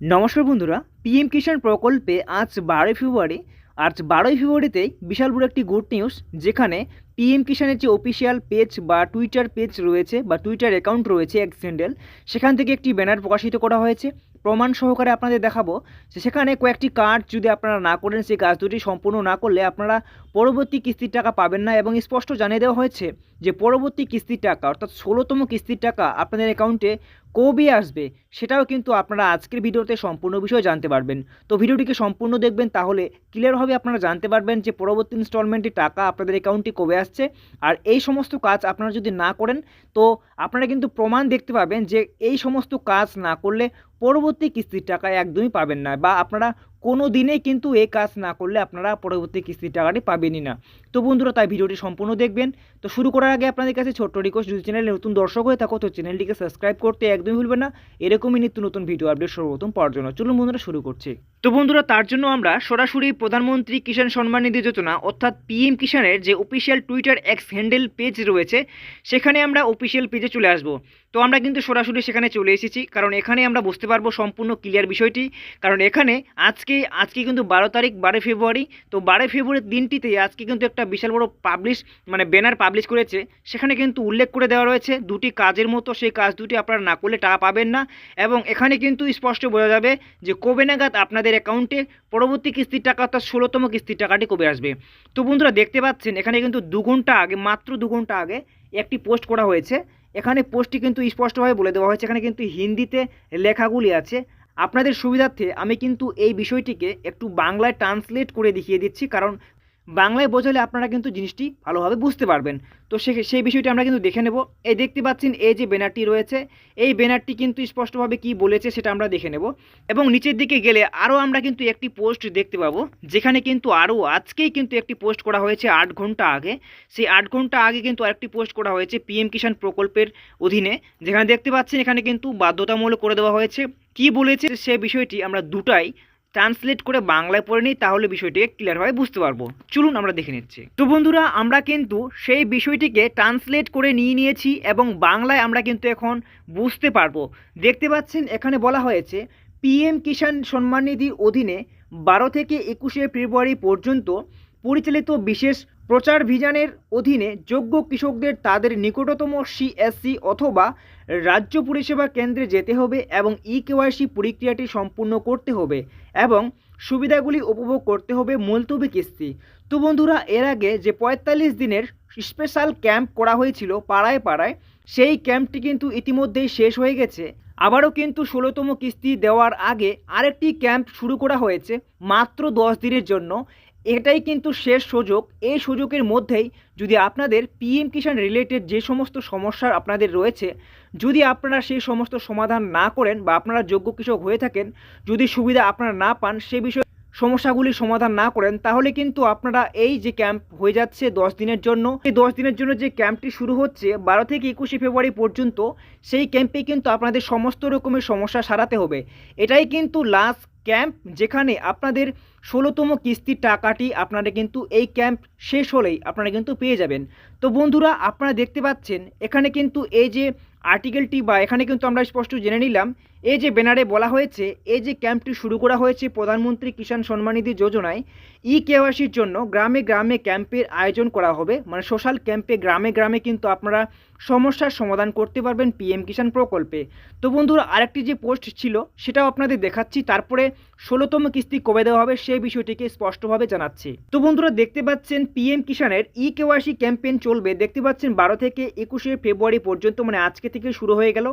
নমস্কার বন্ধুরা পিএম কিষাণ প্রকল্পে আজ বারোই ফেব্রুয়ারি, আজ বারোই ফেব্রুয়ারিতেই বিশাল বড় একটি গুড নিউজ যেখানে পিএম কিষাণের যে অফিসিয়াল পেজ বা টুইটার পেজ রয়েছে বা টুইটার অ্যাকাউন্ট রয়েছে এক স্যান্ডেল সেখান থেকে একটি ব্যানার প্রকাশিত করা হয়েছে। প্রমাণ সহকারে আপনাদের দেখাবো যে সেখানে কয়েকটি কাজ যদি আপনারা না করেন, সেই কাজ দুটি সম্পূর্ণ না করলে আপনারা পরবর্তী কিস্তির টাকা পাবেন না এবং স্পষ্ট জানিয়ে দেওয়া হয়েছে যে পরবর্তী কিস্তির টাকা, অর্থাৎ ষোলোতম কিস্তির টাকা আপনাদের অ্যাকাউন্টে কবে আসবে, সেটাও কিন্তু আপনারা আজকের ভিডিওতে সম্পূর্ণ বিষয় জানতে পারবেন। তো ভিডিওটিকে সম্পূর্ণ দেখবেন, তাহলে ক্লিয়ারভাবে আপনারা জানতে পারবেন যে পরবর্তী ইনস্টলমেন্টে টাকা আপনাদের অ্যাকাউন্টে কবে আসছে। আর এই সমস্ত কাজ আপনারা যদি না করেন, তো আপনারা কিন্তু প্রমাণ দেখতে পাবেন যে এই সমস্ত কাজ না করলে পরবর্তী কিস্তির টাকা একদমই পাবেন না বা আপনারা কোনো দিনেই কিন্তু এই কাজ না করলে আপনারা পরবর্তী কিস্তির টাকাটি পাবেনই না। তো বন্ধুরা, তাই ভিডিওটি সম্পূর্ণ দেখবেন। তো শুরু করার আগে আপনাদের কাছে ছোট্ট রিকোয়েস্ট যদি চ্যানেলে নতুন দর্শক হয়ে থাকো, তো চ্যানেলটিকে সাবস্ক্রাইব করতে একদমই ভুলবেন না। এরকমই নিত্য নতুন ভিডিও আপডেট সর্বপ্রথম পাওয়ার জন্য। চলুন বন্ধুরা, শুরু করছি। তো বন্ধুরা, তার জন্য আমরা সরাসরি প্রধানমন্ত্রী কিষাণ সম্মান নিধি যোজনা, অর্থাৎ পিএম কিষাণের যে official Twitter X handle page রয়েছে, সেখানে আমরা অফিসিয়াল পেজে চলে আসব। তো আমরা কিন্তু সরাসরি সেখানে চলে এসেছি, কারণ এখানে আমরা বুঝতে পারব সম্পূর্ণ ক্লিয়ার বিষয়টি। কারণ এখানে আজকে আজকে কিন্তু বারো তারিখ বারো ফেব্রুয়ারি, তো বারো ফেব্রুয়ারির দিনটিতে আজকে কিন্তু একটা বিশাল বড় পাবলিশ মানে ব্যানার পাবলিশ করেছে। সেখানে কিন্তু উল্লেখ করে দেওয়া রয়েছে, দুটি কাজের মতো, সেই কাজ দুটি আপনারা না করলে টাকা পাবেন না। এবং এখানে কিন্তু স্পষ্ট বোঝা যাবে যে কবে নাগাদ আপনাদের অ্যাকাউন্টে পরবর্তী কিস্তির টাকা, অর্থাৎ ষোলোতম কিস্তির টাকাটি কবে আসবে। তো বন্ধুরা দেখতে পাচ্ছেন, এখানে কিন্তু দু ঘণ্টা আগে, মাত্র দু ঘণ্টা আগে একটি পোস্ট করা হয়েছে। এখানে পোস্টটি কিন্তু স্পষ্টভাবে বলে দেওয়া হয়েছে। এখানে কিন্তু হিন্দিতে লেখাগুলি আছে। আপনাদের সুবিধার্থে আমি কিন্তু এই বিষয়টিকে একটু বাংলায় ট্রান্সলেট করে দেখিয়ে দিচ্ছি। কারণ বাংলায় বোঝালে আপনারা কিন্তু জিনিসটি ভালোভাবে বুঝতে পারবেন। তো সে, সেই বিষয়টি আমরা কিন্তু দেখে নেব। এই দেখতে পাচ্ছেন, এই যে ব্যানারটি রয়েছে, এই ব্যানারটি কিন্তু স্পষ্টভাবে কি বলেছে সেটা আমরা দেখে নেব। এবং নিচের দিকে গেলে আরও আমরা কিন্তু একটি পোস্ট দেখতে পাবো, যেখানে কিন্তু আরও আজকেই কিন্তু একটি পোস্ট করা হয়েছে আট ঘণ্টা আগে। সেই আট ঘণ্টা আগে কিন্তু আরেকটি পোস্ট করা হয়েছে পিএম কিষাণ প্রকল্পের অধীনে। যেখানে দেখতে পাচ্ছেন এখানে কিন্তু বাধ্যতামূলক করে দেওয়া হয়েছে। কি বলেছে সে বিষয়টি আমরা দুটাই ট্রান্সলেট করে বাংলায় পড়ে নিই, তাহলে বিষয়টিকে ক্লিয়ারভাবে বুঝতে পারব। চলুন আমরা দেখে নিচ্ছি। তো বন্ধুরা, আমরা কিন্তু সেই বিষয়টিকে ট্রান্সলেট করে নিয়ে নিয়েছি এবং বাংলায় আমরা কিন্তু এখন বুঝতে পারব। দেখতে পাচ্ছেন, এখানে বলা হয়েছে পিএম কিষাণ সম্মান নিধির অধীনে বারো থেকে একুশে ফেব্রুয়ারি পর্যন্ত পরিচালিত বিশেষ প্রচার ভিজানের অধীনে যোগ্য কৃষকদের তাদের নিকটতম সিএসসি অথবা রাজ্য পরিষেবা কেন্দ্রে যেতে হবে এবং ই কেওয়াইসি প্রক্রিয়াটি সম্পূর্ণ করতে হবে এবং সুবিধাগুলি উপভোগ করতে হবে মুলতবি কিস্তি। তো বন্ধুরা, এর আগে যে পঁয়তাল্লিশ দিনের স্পেশাল ক্যাম্প করা হয়েছিল পাড়ায় পাড়ায়, সেই ক্যাম্পটি কিন্তু ইতিমধ্যেই শেষ হয়ে গেছে। আবারও কিন্তু ষোলোতম কিস্তি দেওয়ার আগে আরেকটি ক্যাম্প শুরু করা হয়েছে মাত্র দশ দিনের জন্য। এটাই কিন্তু শেষ সুযোগ। এই সুযোগের মধ্যেই যদি আপনাদের পিএম কিষাণ রিলেটেড যে সমস্ত সমস্যা আপনাদের রয়েছে, যদি আপনারা সেই সমস্ত সমাধান না করেন বা আপনারা যোগ্য কৃষক হয়ে থাকেন, যদি সুবিধা আপনারা না পান সে বিষয়ে সমস্যাগুলির সমাধান না করেন, তাহলে কিন্তু আপনারা এই যে ক্যাম্প হয়ে যাচ্ছে দশ দিনের জন্য, এই দশ দিনের জন্য যে ক্যাম্পটি শুরু হচ্ছে বারো থেকে একুশে ফেব্রুয়ারি পর্যন্ত, সেই ক্যাম্পে কিন্তু আপনাদের সমস্ত রকমের সমস্যা সারাতে হবে। এটাই কিন্তু লাস্ট ক্যাম্প যেখানে আপনাদের ষোলোতম কিস্তির টাকাটি আপনারা কিন্তু এই ক্যাম্প শেষ হলেই আপনারা কিন্তু পেয়ে যাবেন। তো বন্ধুরা, আপনারা দেখতে পাচ্ছেন, এখানে কিন্তু এই যে আর্টিকেলটি বা এখানে কিন্তু আমরা স্পষ্ট জেনে নিলাম এই যে ব্যানারে বলা হয়েছে এই যে ক্যাম্পটি শুরু করা হয়েছে প্রধানমন্ত্রী কিষাণ সম্মানিধি যোজনায় ই কেওয়াসির জন্য গ্রামে গ্রামে ক্যাম্পের আয়োজন করা হবে মানে সোশ্যাল ক্যাম্পে গ্রামে গ্রামে কিন্তু আপনারা সমস্যার সমাধান করতে পারবেন পিএম কিষাণ প্রকল্পে। তো বন্ধুরা, আরেকটি যে পোস্ট ছিল, সেটাও আপনাদের দেখাচ্ছি, তারপরে ষোলোতম কিস্তি কবে দেওয়া হবে সেই বিষয়টিকে স্পষ্টভাবে জানাচ্ছি। তো বন্ধুরা, দেখতে পাচ্ছেন পিএম কিষাণের ই কেওয়াইসি ক্যাম্পেইন চলবে, দেখতে পাচ্ছেন বারো থেকে একুশে ফেব্রুয়ারি পর্যন্ত মানে আজকে থেকে শুরু হয়ে গেল।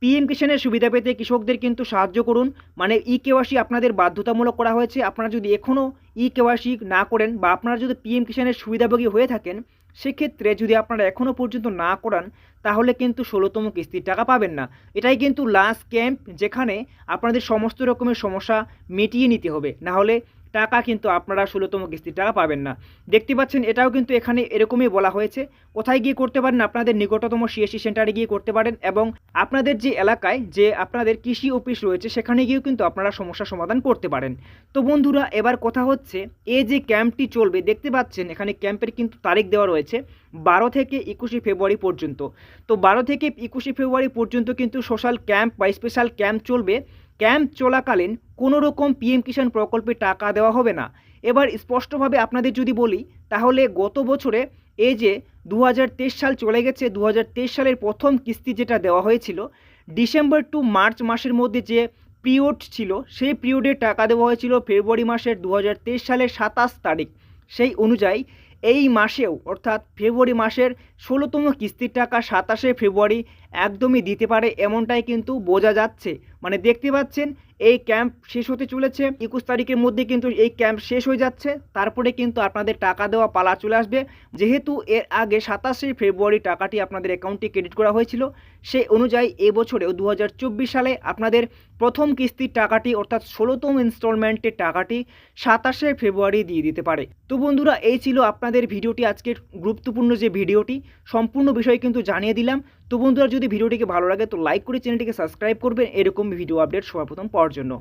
পিএম কিষাণের সুবিধা পেতে কৃষকদের কিন্তু সাহায্য করুন। মানে ই কেওয়াইসি আপনাদের বাধ্যতামূলক করা হয়েছে। আপনারা যদি এখনও ই কেওয়াইসি না করেন বা আপনারা যদি পিএম কিষাণের সুবিধাভোগী হয়ে থাকেন, সেক্ষেত্রে যদি আপনারা এখনও পর্যন্ত না করান, তাহলে কিন্তু ষোলোতম কিস্তির টাকা পাবেন না। এটাই কিন্তু লাস্ট ক্যাম্প যেখানে আপনাদের সমস্ত রকমের সমস্যা মিটিয়ে নিতে হবে। না হলে টাকা কিন্তু আপনারা ষোলোতম কিস্তির টাকা পাবেন না। দেখতে পাচ্ছেন, এটাও কিন্তু এখানে এরকমই বলা হয়েছে। কোথায় গিয়ে করতে পারেন? আপনাদের নিকটতম সিএসসি সেন্টারে গিয়ে করতে পারেন এবং আপনাদের যে এলাকায় যে আপনাদের কৃষি অফিস রয়েছে, সেখানে গিয়েও কিন্তু আপনারা সমস্যা সমাধান করতে পারেন। তো বন্ধুরা, এবার কথা হচ্ছে, এই যে ক্যাম্পটি চলবে, দেখতে পাচ্ছেন, এখানে ক্যাম্পের কিন্তু তারিখ দেওয়া রয়েছে বারো থেকে একুশে ফেব্রুয়ারি পর্যন্ত। তো বারো থেকে একুশে ফেব্রুয়ারি পর্যন্ত কিন্তু সোশ্যাল ক্যাম্প বা স্পেশাল ক্যাম্প চলবে। ক্যাম্প চলাকালীন কোনো রকম পিএম কিষাণ প্রকল্পে টাকা দেওয়া হবে না। এবার স্পষ্টভাবে আপনাদের যদি বলি, তাহলে গত বছরে এই যে দু হাজার তেইশ সাল চলে গেছে দু হাজার তেইশ সালের প্রথম কিস্তি যেটা দেওয়া হয়েছিল, ডিসেম্বর টু মার্চ মাসের মধ্যে যে পিরিয়ড ছিল, সেই পিরিয়ডে টাকা দেওয়া হয়েছিল ফেব্রুয়ারি মাসের দু হাজার তেইশ সালের সাতাশ তারিখ। সেই অনুযায়ী এই মাসেও, অর্থাৎ ফেব্রুয়ারি মাসের ষোলোতম কিস্তির টাকা সাতাশে ফেব্রুয়ারি একদমই দিতে পারে এমনটাই কিন্তু বোঝা যাচ্ছে। মানে দেখতে পাচ্ছেন, এই ক্যাম্প শেষ হতে চলেছে। একুশ তারিখের মধ্যে কিন্তু এই ক্যাম্প শেষ হয়ে যাচ্ছে। তারপরে কিন্তু আপনাদের টাকা দেওয়া পালা চলে আসবে। যেহেতু এর আগে সাতাশে ফেব্রুয়ারি টাকাটি আপনাদের অ্যাকাউন্টে ক্রেডিট করা হয়েছিল, সেই অনুযায়ী এবছরেও দু হাজার চব্বিশ সালে আপনাদের প্রথম কিস্তির টাকাটি, অর্থাৎ ষোলোতম ইনস্টলমেন্টের টাকাটি সাতাশে ফেব্রুয়ারি দিয়ে দিতে পারে। তো বন্ধুরা, এই ছিল আপনাদের ভিডিওটি, আজকের গুরুত্বপূর্ণ যে ভিডিওটি। সম্পূর্ণ বিষয় কিন্তু জানিয়ে দিলাম। তো বন্ধুরা যদি ভিডিওটিকে ভালো লাগে তো লাইক করে চ্যানেলটিকে সাবস্ক্রাইব করবেন। এরকম ভিডিও আপডেট সর্বপ্রথম পাওয়ার জন্য।